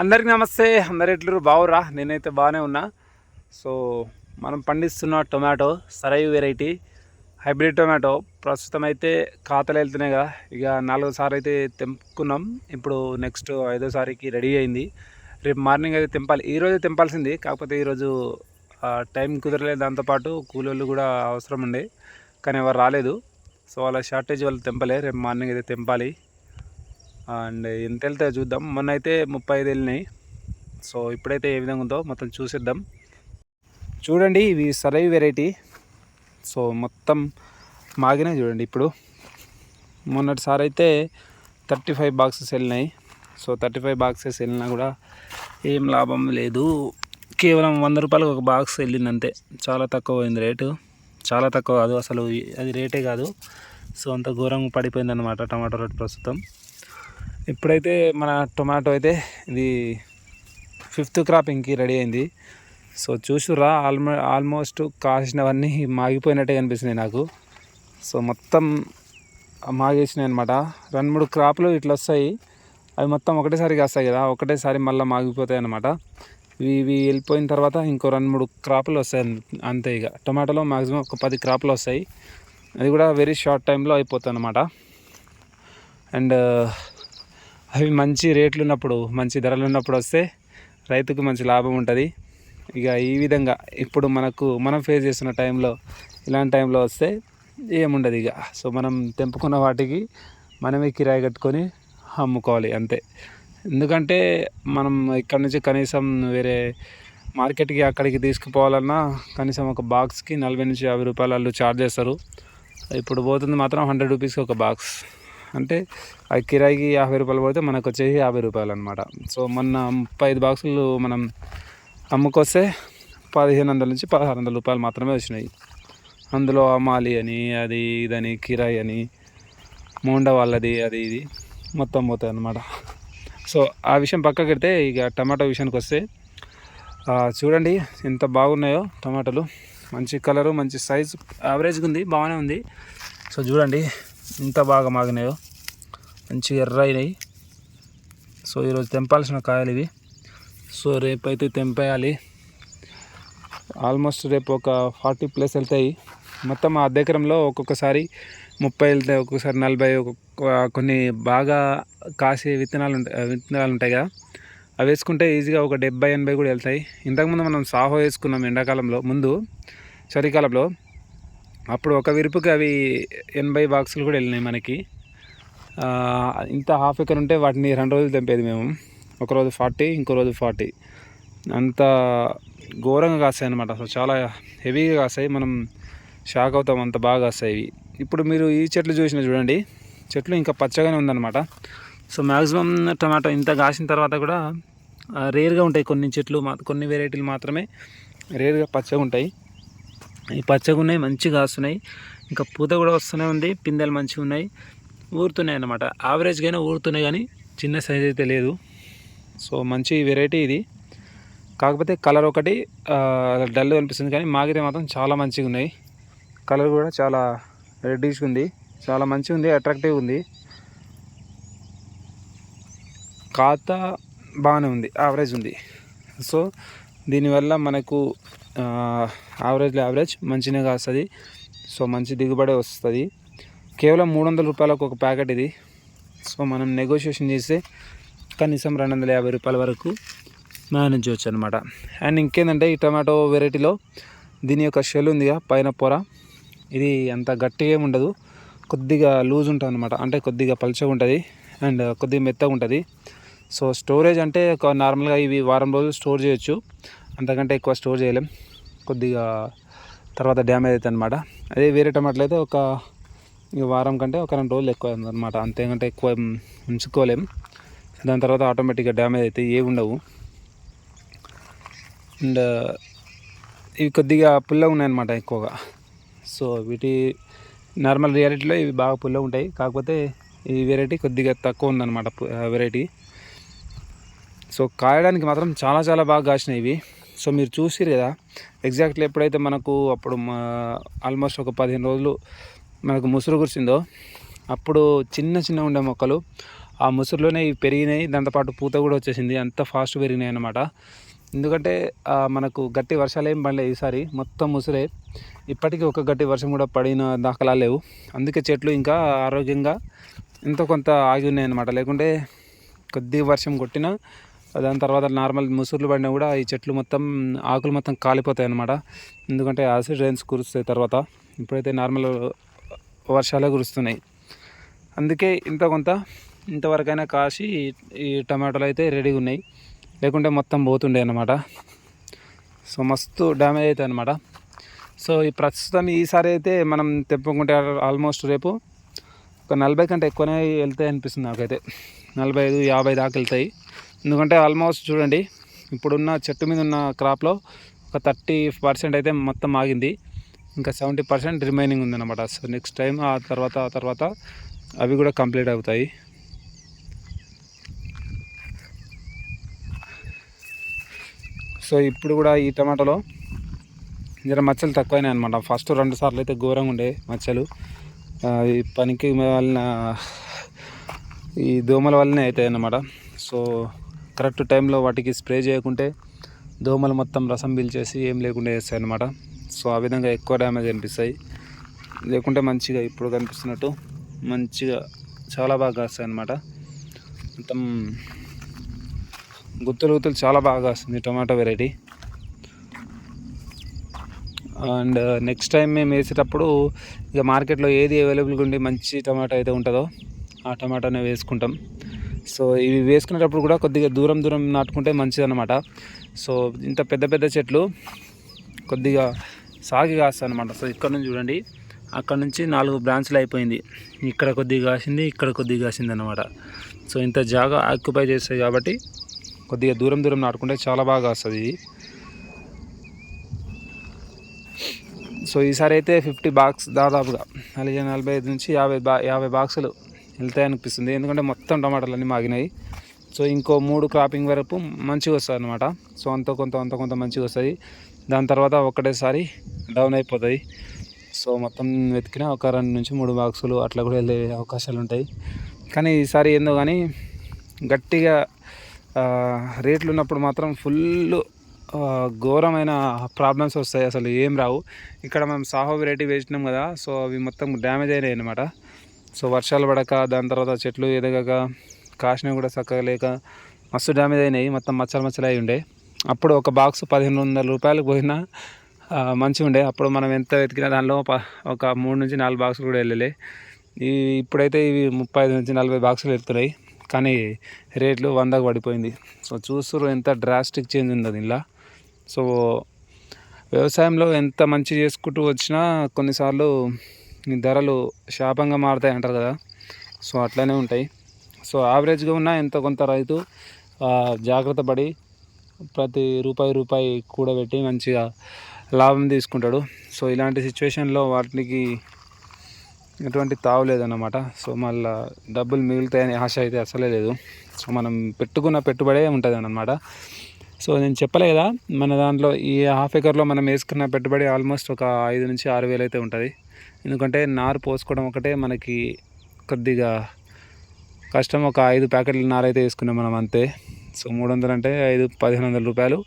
అందరికి నమస్తే అందరు ఎట్లు బావురా నేనైతే బాగానే ఉన్నా. సో మనం పండిస్తున్న టొమాటో సరై వెరైటీ హైబ్రిడ్ టొమాటో ప్రస్తుతం అయితే ఖాతాలు వెళ్తున్నాయి కదా ఇక నాలుగోసారి అయితే తెంపుకున్నాం. ఇప్పుడు నెక్స్ట్ ఐదోసారికి రెడీ అయింది. రేపు మార్నింగ్ అయితే తెంపాలి. ఈరోజు తెంపాల్సింది. కాకపోతే ఈరోజు టైం కుదరలేదు. దాంతోపాటు కూలోళ్ళు కూడా అవసరం ఉండే. కానీ ఎవరు రాలేదు. సో వాళ్ళ షార్టేజ్ వాళ్ళు తెంపలే. రేపు మార్నింగ్ అయితే తెంపాలి. అండ్ ఎంత వెళ్తాయో చూద్దాం. మొన్న అయితే ముప్పై ఐదు వెళ్ళినాయి సో ఇప్పుడైతే ఏ విధంగా ఉందో మొత్తం చూసేద్దాం. చూడండి ఇవి సరైన వెరైటీ. సో మొత్తం మాగినాయి చూడండి ఇప్పుడు. మొన్నటిసారి అయితే థర్టీ ఫైవ్ బాక్సెస్ వెళ్ళినాయి. సో థర్టీ ఫైవ్ బాక్సెస్ వెళ్ళినా కూడా ఏం లాభం లేదు. కేవలం వంద రూపాయలకు ఒక బాక్స్ వెళ్ళింది అంతే. చాలా తక్కువ అయింది రేటు. చాలా తక్కువ కాదు అసలు అది రేటే కాదు. సో అంత ఘోరంగా పడిపోయిందన్నమాట టమాటో రేటు ప్రస్తుతం. ఇప్పుడైతే మన టొమాటో అయితే ఇది ఫిఫ్త్ క్రాపింగ్కి రెడీ అయింది. సో చూసురా ఆల్మో ఆల్మోస్ట్ కాసినవన్నీ మాగిపోయినట్టే కనిపిస్తున్నాయి నాకు. సో మొత్తం మాగేసినాయి అనమాట రెండు మూడు క్రాప్లు ఇట్లా వస్తాయి. అవి మొత్తం ఒకటేసారి వస్తాయి కదా ఒకటేసారి మళ్ళీ మాగిపోతాయి అనమాట ఇవి ఇవి వెళ్ళిపోయిన తర్వాత ఇంకో రెండు మూడు క్రాపులు వస్తాయి అంతే ఇక. టొమాటోలో మాక్సిమం ఒక పది క్రాపులు వస్తాయి. అది కూడా వెరీ షార్ట్ టైంలో అయిపోతుంది అనమాట అండ్ అవి మంచి రేట్లు ఉన్నప్పుడు మంచి ధరలు ఉన్నప్పుడు వస్తే రైతుకు మంచి లాభం ఉంటుంది. ఇక ఈ విధంగా ఇప్పుడు మనకు మనం ఫేస్ చేస్తున్న టైంలో ఇలాంటి టైంలో వస్తే ఏముండదు ఇక. సో మనం తెంపుకున్న వాటికి మనమే కిరాయి కట్టుకొని అమ్ముకోవాలి అంతే. ఎందుకంటే మనం ఇక్కడ నుంచి కనీసం వేరే మార్కెట్కి అక్కడికి తీసుకుపోవాలన్నా కనీసం ఒక బాక్స్కి నలభై నుంచి యాభై రూపాయలు వాళ్ళు ఛార్జ్ చేస్తారు. ఇప్పుడు పోతుంది మాత్రం హండ్రెడ్ రూపీస్కి ఒక బాక్స్ అంటే ఆ కిరాయికి యాభై రూపాయలు పడితే మనకు వచ్చేసి యాభై రూపాయలు అనమాట సో మొన్న ముప్పై ఐదు బాక్సులు మనం అమ్ముకొస్తే పదిహేను వందల నుంచి పదహారు వందల రూపాయలు మాత్రమే వచ్చినాయి. అందులో అమాలి అని అది ఇదని కిరాయి అని మోండ వాళ్ళది అది ఇది మొత్తం పోతాయి అన్నమాట. సో ఆ విషయం పక్కకి పెడితే ఇక టమాటో విషయానికి వస్తే చూడండి ఎంత బాగున్నాయో టమాటాలు. మంచి కలరు మంచి సైజు యావరేజ్గా ఉంది బాగానే ఉంది. సో చూడండి ఎంత బాగా మాగినాయో. మంచిగా ఎర్ర అయినాయి సో ఈరోజు తెంపాల్సిన కాయలు ఇవి. సో రేపైతే తెంపేయాలి. ఆల్మోస్ట్ రేపు ఒక ఫార్టీ ప్లస్ వెళ్తాయి. మొత్తం ఆ ఎకరంలో ఒక్కొక్కసారి ముప్పై వెళ్తాయి ఒక్కొక్కసారి నలభై ఒక్కొక్క కొన్ని బాగా కాసే విత్తనాలు ఉంటాయి విత్తనాలు ఉంటాయి కదా. అవి వేసుకుంటే ఈజీగా ఒక డెబ్బై ఎనభై కూడా వెళ్తాయి. ఇంతకుముందు మనం సాహో వేసుకున్నాం ఎండాకాలంలో ముందు చలికాలంలో. అప్పుడు ఒక విరుపుకి అవి ఎనభై బాక్సులు కూడా వెళ్ళినాయి మనకి. ఇంత హాఫ్ ఎకర్ ఉంటే వాటిని రెండు రోజులు తెంపేది మేము. ఒకరోజు ఫార్టీ ఇంకో రోజు ఫార్టీ. అంత ఘోరంగా కాస్తాయి అనమాట అసలు చాలా హెవీగా కాస్తాయి. మనం షాక్ అవుతాం అంత బాగా కాస్తాయి ఇవి. ఇప్పుడు మీరు ఈ చెట్లు చూసిన చూడండి. చెట్లు ఇంకా పచ్చగానే ఉందన్నమాట. సో మ్యాక్సిమం టమాటో ఇంత కాసిన తర్వాత కూడా రేర్గా ఉంటాయి కొన్ని చెట్లు మా కొన్ని వెరైటీలు మాత్రమే. రేర్గా పచ్చగా ఉంటాయి. ఈ పచ్చగా ఉన్నాయి మంచిగా కాస్తున్నాయి. ఇంకా పూత కూడా వస్తూనే ఉంది పిందెలు మంచిగా ఉన్నాయి. ఊరుతున్నాయి అన్నమాట. యావరేజ్గానే ఊరుతున్నాయి కానీ చిన్న సైజ్ అయితే లేదు. సో మంచి వెరైటీ ఇది. కాకపోతే కలర్ ఒకటి డల్ అనిపిస్తుంది కానీ మాగితే మాత్రం చాలా మంచిగా ఉన్నాయి. కలర్ కూడా చాలా రెడ్డిష్గా ఉంది. చాలా మంచిగా ఉంది అట్రాక్టివ్ ఉంది. ఖాతా బాగానే ఉంది యావరేజ్ ఉంది. సో దీనివల్ల మనకు యావరేజ్లో యావరేజ్ మంచిగా కాస్తుంది. సో మంచి దిగుబడి వస్తుంది. కేవలం మూడు వందల రూపాయలకు ఒక ప్యాకెట్ ఇది. సో మనం నెగోషియేషన్ చేస్తే కనీసం రెండు వందల యాభై రూపాయల వరకు మేనేజ్ చేయొచ్చు అనమాట అండ్ ఇంకేంటంటే ఈ టమాటో వెరైటీలో దీని యొక్క షెల్ ఉందిగా పైన పొర. ఇది అంత గట్టిగా ఏమి ఉండదు. కొద్దిగా లూజ్ ఉంటుంది అనమాట అంటే కొద్దిగా పలుచగా ఉంటుంది. అండ్ కొద్దిగా మెత్తగా ఉంటుంది. సో స్టోరేజ్ అంటే ఒక నార్మల్గా ఇవి వారం రోజులు స్టోర్ చేయొచ్చు. అంతకంటే ఎక్కువ స్టోర్ చేయలేం. కొద్దిగా తర్వాత డ్యామేజ్ అవుతుంది అనమాట అదే వేరే టమాటాలు అయితే ఒక వారం కంటే ఒక రెండు రోజులు ఎక్కువ అనమాట అంతేకంటే ఎక్కువ ఉంచుకోలేం. దాని తర్వాత ఆటోమేటిక్గా డ్యామేజ్ అయితే ఏ ఉండవు. అండ్ ఇవి కొద్దిగా పుల్లగా ఉన్నాయన్నమాట ఎక్కువగా. సో వీటి నార్మల్ రియాలిటీలో ఇవి బాగా పుల్లగా ఉంటాయి. కాకపోతే ఈ వెరైటీ కొద్దిగా తక్కువ ఉందన్నమాట వెరైటీ. సో కాయడానికి మాత్రం చాలా చాలా బాగా కాసినాయి ఇవి. సో మీరు చూసిరు కదా ఎగ్జాక్ట్లీ ఎప్పుడైతే మనకు అప్పుడు ఆల్మోస్ట్ ఒక పదిహేను రోజులు మనకు ముసురు కురిసిందో అప్పుడు చిన్న చిన్న ఉండే మొక్కలు ఆ ముసురులోనే ఇవి పెరిగినాయి దాంతోపాటు పూత కూడా వచ్చేసింది అంత ఫాస్ట్ పెరిగినాయి అనమాట ఎందుకంటే మనకు గట్టి వర్షాలు ఏం పడలేదు ఈసారి మొత్తం ముసురే. ఇప్పటికీ ఒక గట్టి వర్షం కూడా పడిన దాఖలా లేవు. అందుకే చెట్లు ఇంకా ఆరోగ్యంగా ఎంతో కొంత ఆగి ఉన్నాయి అనమాట లేకుంటే కొద్ది వర్షం కొట్టినా దాని తర్వాత నార్మల్ ముసురులు పడినా కూడా ఈ చెట్లు మొత్తం ఆకులు మొత్తం కాలిపోతాయి అన్నమాట. ఎందుకంటే యాసిడ్ రైన్స్ కురుస్తాయి తర్వాత. ఇప్పుడైతే నార్మల్ వర్షాలే కురుస్తున్నాయి. అందుకే ఇంత కొంత ఇంతవరకైనా కాసి ఈ టమాటాలు అయితే రెడీగా ఉన్నాయి. లేకుంటే మొత్తం పోతుండే అనమాట సో మస్తు డ్యామేజ్ అవుతాయి అనమాట సో ఈ ప్రస్తుతం ఈసారి అయితే మనం తెప్పుకుంటే ఆల్మోస్ట్ రేపు ఒక నలభై కంటే ఎక్కువనే వెళ్తాయి అనిపిస్తుంది నాకైతే. నలభై ఐదు యాభై దాకా వెళ్తాయి. ఎందుకంటే ఆల్మోస్ట్ చూడండి ఇప్పుడున్న చెట్టు మీద ఉన్న క్రాప్లో ఒక థర్టీ పర్సెంట్ అయితే మొత్తం ఆగింది. ఇంకా సెవెంటీ పర్సెంట్ రిమైనింగ్ ఉందన్నమాట. సో నెక్స్ట్ టైం ఆ తర్వాత ఆ తర్వాత అవి కూడా కంప్లీట్ అవుతాయి. సో ఇప్పుడు కూడా ఈ టమాటాలో జర మచ్చలు తక్కువైనాయి అనమాట ఫస్ట్ రెండు సార్లు అయితే ఘోరంగా ఉండే మచ్చలు. ఈ పనికి వలన ఈ దోమల వల్లనే అవుతాయి అన్నమాట. సో కరెక్ట్ టైంలో వాటికి స్ప్రే చేయకుంటే దోమలు మొత్తం రసం పీల్చేసి ఏం లేకుండా చేస్తాయి అనమాట సో ఆ విధంగా ఎక్కువ డ్యామేజ్ అనిపిస్తాయి. లేకుంటే మంచిగా ఇప్పుడు కనిపిస్తున్నట్టు మంచిగా చాలా బాగా కాస్తాయి అన్నమాట మొత్తం గుత్తులు గుత్తులు చాలా బాగా వస్తుంది tomato variety. And next time మేము వేసేటప్పుడు ఇక మార్కెట్లో ఏది అవైలబుల్గా ఉండి మంచి టమాటా అయితే ఉంటుందో ఆ టమాటానే వేసుకుంటాం. సో ఇవి వేసుకునేటప్పుడు కూడా కొద్దిగా దూరం దూరం నాటుకుంటే మంచిది అనమాట సో ఇంత పెద్ద పెద్ద చెట్లు కొద్దిగా సాగి కాస్తాయి అనమాట సో ఇక్కడ నుంచి చూడండి అక్కడ నుంచి నాలుగు బ్రాంచ్లు అయిపోయింది. ఇక్కడ కొద్దిగా కాసింది ఇక్కడ కొద్దిగా కాసింది అనమాట సో ఇంత జాగా ఆక్యుపై చేస్తాయి కాబట్టి కొద్దిగా దూరం దూరం నాటుకుంటే చాలా బాగా వస్తుంది ఇది. సో ఈసారి అయితే ఫిఫ్టీ బాక్స్ దాదాపుగా నలభై నలభై ఐదు నుంచి యాభై బా యాభై బాక్సులు వెళ్తాయి అనిపిస్తుంది ఎందుకంటే మొత్తం టమాటాలు అన్నీ మాగినాయి. సో ఇంకో మూడు క్రాపింగ్ వరకు మంచిగా వస్తుంది అనమాట సో అంత కొంత అంత కొంత మంచిగా వస్తుంది దాని తర్వాత ఒకటేసారి డౌన్ అయిపోతుంది సో మొత్తం వెతికిన ఒక రెండు నుంచి మూడు బాక్సులు అట్లా కూడా వెళ్ళే అవకాశాలు ఉంటాయి. కానీ ఈసారి ఏందో కానీ గట్టిగా రేట్లు ఉన్నప్పుడు మాత్రం ఫుల్ ఘోరమైన ప్రాబ్లమ్స్ వస్తాయి. అసలు ఏం రావు. ఇక్కడ మనం సాహో వెరైటీ వేసినాం కదా సో అవి మొత్తం డ్యామేజ్ అయినాయి అనమాట సో వర్షాలు పడక దాని తర్వాత చెట్లు ఎదగక కాసినవి కూడా చక్కగా లేక మస్తు డ్యామేజ్ అయినాయి. మొత్తం మచ్చలు మచ్చలు అయి ఉండే. అప్పుడు ఒక బాక్స్ పదిహేను వందల రూపాయలకు పోయినా మంచిగా ఉండే. అప్పుడు మనం ఎంత వెతికినా దానిలో ఒక మూడు నుంచి నాలుగు బాక్సులు కూడా వెళ్ళలే. ఈ ఇప్పుడైతే ఇవి ముప్పై ఐదు నుంచి నలభై బాక్సులు వెళ్తున్నాయి. కానీ రేట్లు వందకు పడిపోయింది. సో చూస్తున్నారు ఎంత డ్రాస్టిక్ చేంజ్ ఉంది దీనిలో. సో వ్యవసాయంలో ఎంత మంచి చేసుకుంటూ వచ్చినా కొన్నిసార్లు ధరలు శాపంగా మారుతాయి అంటారు కదా. సో అట్లానే ఉంటాయి. సో యావరేజ్గా ఉన్న ఎంత కొంత రైతు జాగ్రత్త పడి ప్రతి రూపాయి రూపాయి కూడబెట్టి మంచిగా లాభం తీసుకుంటాడు. సో ఇలాంటి సిచ్యువేషన్లో వాటికి ఎటువంటి తావు లేదన్నమాట. సో మళ్ళీ డబ్బులు మిగులుతాయని ఆశ అయితే అసలే లేదు. సో మనం పెట్టుకున్న పెట్టుబడే ఉంటుంది అన్నమాట సో నేను చెప్పలే కదా మన దాంట్లో ఈ హాఫ్ ఎకర్లో మనం వేసుకున్న పెట్టుబడి ఆల్మోస్ట్ ఒక ఐదు నుంచి ఆరు వేలు అయితే ఉంటుంది. ఎందుకంటే నారు పోసుకోవడం ఒకటే మనకి కొద్దిగా కష్టం. ఒక ఐదు ప్యాకెట్ల నారు అయితే వేసుకున్నాం మనం అంతే. సో మూడు వందలు అంటే ఐదు పదిహేను వందల రూపాయలు.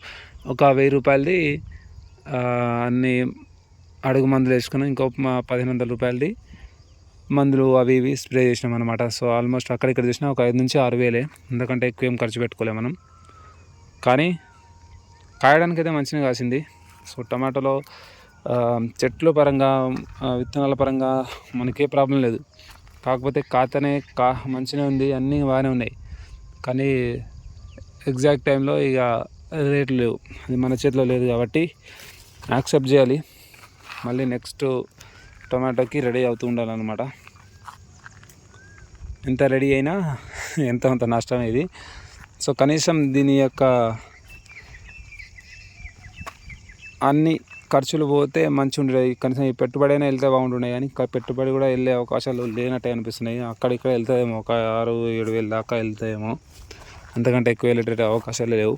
ఒక వెయ్యి రూపాయలది అన్ని అడుగు మందులు వేసుకున్నాం. ఇంకో మ- పదిహేను వందల రూపాయలది మందులు అవి ఇవి స్ప్రే చేసినాం అనమాట సో ఆల్మోస్ట్ అక్కడ ఇక్కడ చేసినా ఒక ఐదు నుంచి ఆరు వేలే. ఎందుకంటే ఎక్కువ ఏం ఖర్చు పెట్టుకోలేము మనం. కానీ కాయడానికి అయితే మంచిగా కాసింది. సో టమాటాలో చెట్లు పరంగా విత్తనాల పరంగా మనకే ప్రాబ్లం లేదు. కాకపోతే కాతనే కా మంచిగా ఉంది అన్నీ బాగానే ఉన్నాయి. కానీ ఎగ్జాక్ట్ టైంలో ఇక రేట్లు లేవు. అది మన చేతిలో లేదు కాబట్టి యాక్సెప్ట్ చేయాలి. మళ్ళీ నెక్స్ట్ టొమాటోకి రెడీ అవుతూ ఉండాలన్నమాట. ఎంత రెడీ అయినా ఎంత అంత నష్టం ఇది. సో కనీసం దీని యొక్క అన్ని ఖర్చులు పోతే మంచి ఉండేవి కనీసం ఈ పెట్టుబడి అయినా వెళ్తే బాగుంటుండే కానీ ఇంకా పెట్టుబడి కూడా వెళ్ళే అవకాశాలు లేనట్టే అనిపిస్తున్నాయి. అక్కడ ఇక్కడ వెళ్తాయేమో ఒక ఆరు ఏడు వేలు దాకా వెళ్తాయేమో అంతకంటే ఎక్కువ వెళ్ళేటట్టు అవకాశాలు లేవు.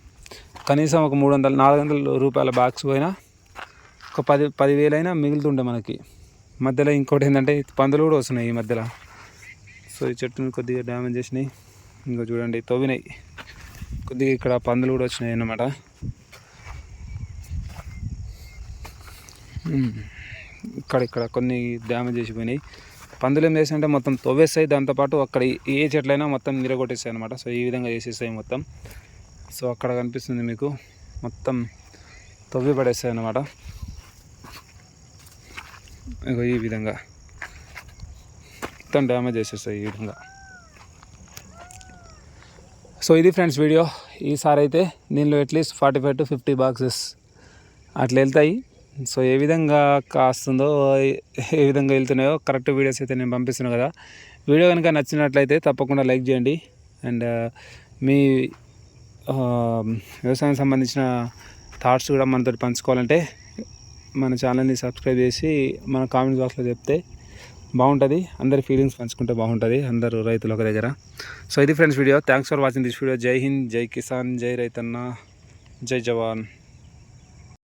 కనీసం ఒక మూడు వందల నాలుగు వందల రూపాయల బాక్స్ పోయినా ఒక పది పదివేలైనా మిగులుతుండే మనకి. మధ్యలో ఇంకోటి ఏంటంటే పందులు కూడా వస్తున్నాయి ఈ మధ్యలో. సో ఈ చెట్టుని కొద్దిగా డ్యామేజ్ చేసినాయి. ఇంకా చూడండి తవ్వినాయి. కొద్దిగా ఇక్కడ పందులు కూడా వచ్చినాయి అన్నమాట. ఇక్కడ ఇక్కడ కొన్ని డ్యామేజ్ చేసిపోయినాయి. పందులు ఏం చేసాయంటే మొత్తం తవ్వేస్తాయి. దాంతోపాటు అక్కడ ఏ చెట్లైనా మొత్తం నిరగొట్టేస్తాయి అనమాట సో ఈ విధంగా చేసేస్తాయి మొత్తం. సో అక్కడ కనిపిస్తుంది మీకు మొత్తం తవ్వి పడేస్తాయి అన్నమాట. ఇగో ఈ విధంగా మొత్తం డ్యామేజ్ చేసేస్తాయి ఈ విధంగా. సో ఇది ఫ్రెండ్స్ వీడియో. ఈసారి అయితే దీనిలో at least forty five to fifty boxes అట్లా వెళ్తాయి. సో ఏ విధంగా కాస్తుందో ఏ విధంగా వెళ్తున్నాయో కరెక్ట్ వీడియోస్ అయితే నేను పంపిస్తున్నాను కదా. వీడియో కనుక నచ్చినట్లయితే తప్పకుండా లైక్ చేయండి. అండ్ మీ వ్యవసాయం సంబంధించిన థాట్స్ కూడా మనతో పంచుకోవాలంటే మన ఛానల్ని సబ్స్క్రైబ్ చేసి మన కామెంట్ బాక్స్లో చెప్తే బాగుంటుంది. అందరి ఫీలింగ్స్ పంచుకుంటే బాగుంటుంది అందరూ రైతులు ఒక దగ్గర. సో ఇది friends video. Thanks for watching this video జై హింద్ జై కిసాన్ జై రైతన్న జై జవాన్